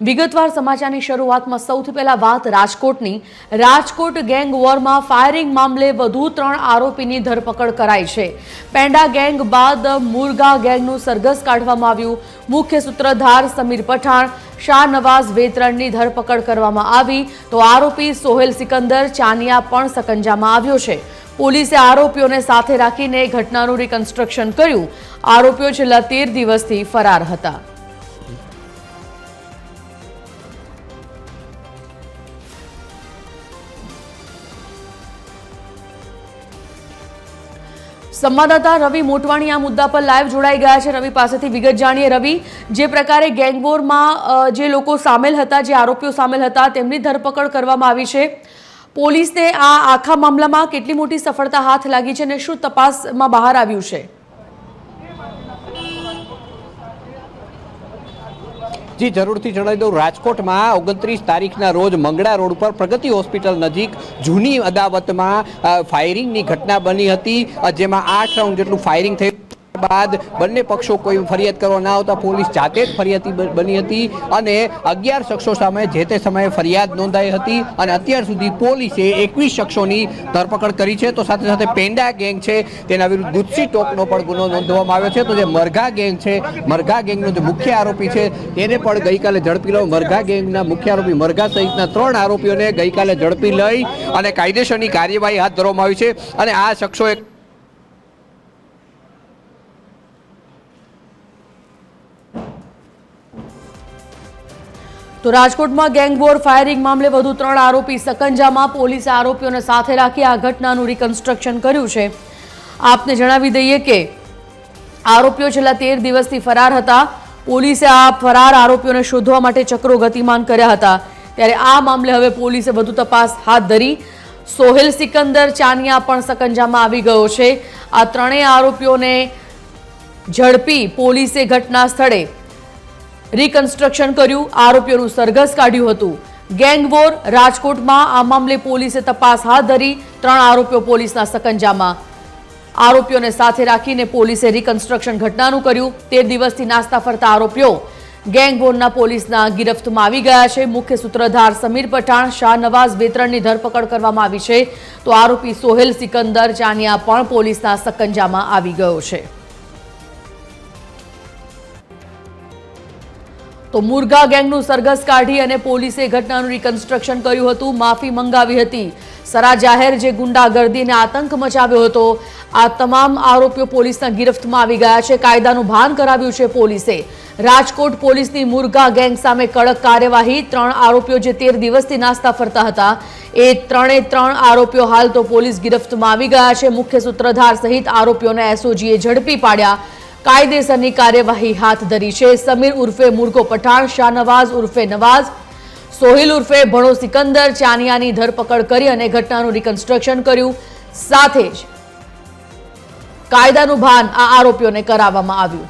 વિગતવાર સમાચારની શરૂઆતમાં સૌથી પહેલા વાત રાજકોટની. રાજકોટ ગેંગ વોરમાં ફાયરિંગ મામલે વધુ ત્રણ આરોપીની ધરપકડ કરાઈ છે. પેંડા ગેંગ બાદ મુરગા ગેંગનું સરઘસ કાઢવામાં આવ્યું. મુખ્ય સૂત્રધાર સમીર પઠાણ, શાહ નવાઝ વેતરણની ધરપકડ કરવામાં આવી તો આરોપી સોહેલ સિકંદર ચાનિયા પણ સકંજામાં આવ્યો છે. પોલીસે આરોપીઓને સાથે રાખીને ઘટનાનું રિકન્સ્ટ્રક્શન કર્યું. આરોપીઓ છેલ્લા તેર દિવસથી ફરાર હતા. સંવાદદાતા રવિ મોટવાણી આ મુદ્દા પર લાઈવ જોડાઈ ગયા છે. રવિ પાસેથી વિગત જાણીએ. રવિ, જે પ્રકારે ગેંગવોરમાં જે લોકો સામેલ હતા, જે આરોપીઓ સામેલ હતા, તેમની ધરપકડ કરવામાં આવી છે. પોલીસને આ આખા મામલામાં કેટલી મોટી સફળતા હાથ લાગી છે અને શું તપાસમાં બહાર આવ્યું છે? જી જરૂરથી જણાવી દઉં. રાજકોટમાં ઓગણત્રીસ તારીખના રોજ મંગળા રોડ પર પ્રગતિ હોસ્પિટલ નજીક જૂની અદાવતમાં ફાયરિંગની ઘટના બની હતી. જેમાં આઠ રાઉન્ડ જેટલું ફાયરિંગ થયું. બાદ બંને પક્ષો કોઈ ફરિયાદ કરવા ના આવતા પોલીસ જાતે જ ફરિયાદી બની હતી અને અગિયાર શખ્સો સામે જે તે સમયે ફરિયાદ નોંધાઈ હતી અને અત્યાર સુધી પોલીસે એકવીસ શખ્સોની ધરપકડ કરી છે. તો સાથે સાથે પેંડા ગેંગ છે, તેના વિરુદ્ધ ગુજસી ટોકનો પણ ગુનો નોંધવામાં આવ્યો છે. તો જે મરઘા ગેંગ છે, મરઘા ગેંગનો જે મુખ્ય આરોપી છે, તેને પણ ગઈકાલે ઝડપી લો મરઘા ગેંગના મુખ્ય આરોપી મરઘા સહિતના ત્રણ આરોપીઓને ગઈકાલે ઝડપી લઈ અને કાયદેસરની કાર્યવાહી હાથ ધરવામાં આવી છે. અને આ શખ્સોએ તો રાજકોટમાં ગેંગવોર ફાયરિંગ મામલે વધુ ત્રણ આરોપી સકંજામાં પોલીસે આરોપીઓને સાથે રાખી આ ઘટનાનું રિકન્સ્ટ્રક્શન કર્યું છે. આપને જણાવી દઈએ કે આરોપીઓ છેલ્લા તેર દિવસથી ફરાર હતા. પોલીસે આ ફરાર આરોપીઓને શોધવા માટે ચક્રો ગતિમાન કર્યા હતા. ત્યારે આ મામલે હવે પોલીસે વધુ તપાસ હાથ ધરી. સોહેલ સિકંદર ચાનિયા પણ સકંજામાં આવી ગયો છે. આ ત્રણેય આરોપીઓને ઝડપી પોલીસે ઘટના સ્થળે રિકન્સ્ટ્રક્શન કર્યું, આરોપીઓનું સરઘસ કાઢ્યું હતું. ગેંગવોર રાજકોટમાં આ મામલે પોલીસે તપાસ હાથ ધરી, ત્રણ આરોપીઓ પોલીસના સકંજામાં. આરોપીઓને સાથે રાખીને પોલીસે રિકન્સ્ટ્રક્શન ઘટનાનું કર્યું. તેર દિવસથી નાસ્તા ફરતા આરોપીઓ ગેંગવોરના પોલીસના ગિરફ્તમાં આવી ગયા છે. મુખ્ય સૂત્રધાર સમીર પઠાણ, શાહ નવાઝ વેતરણની ધરપકડ કરવામાં આવી છે. તો આરોપી સોહેલ સિકંદર ચાનિયા પણ પોલીસના સકંજામાં આવી ગયો છે. તો મુરગા ગેંગનું સરઘસ કાઢી અને પોલીસે ઘટનાનું રિકન્સ્ટ્રક્શન કર્યું હતું, માફી મંગાવી હતી. સરા જાહેર જે ગુંડાગર્દીને આતંક મચાવ્યો હતો, આ તમામ આરોપીઓ પોલીસના ગિરફ્તમાં આવી ગયા છે, કાયદાનું ભાન કરાવ્યું છે પોલીસે. રાજકોટ પોલીસની મુરગા ગેંગ સામે કડક કાર્યવાહી, ત્રણ આરોપીઓ જે તેર દિવસથી નાસ્તા ફરતા હતા. એ ત્રણે ત્રણ આરોપીઓ હાલ તો પોલીસ ગિરફ્તમાં આવી ગયા છે. મુખ્ય સૂત્રધાર સહિત આરોપીઓને એસઓજીએ ઝડપી પાડ્યા. કાયદેસરની કાર્યવાહી હાથ ધરી છે. સમીર ઉર્ફે મુર્ગો પઠાણ, શાહનવાઝ ઉર્ફે નવાઝ, સોહિલ ઉર્ફે ભણો સિકંદર, ચાનિયાની ધરપકડ કરી અને ઘટનાનું રિકન્સ્ટ્રક્શન કર્યું. સાથે જ કાયદાનું ભાન આ આરોપીઓને કરાવવામાં આવ્યું.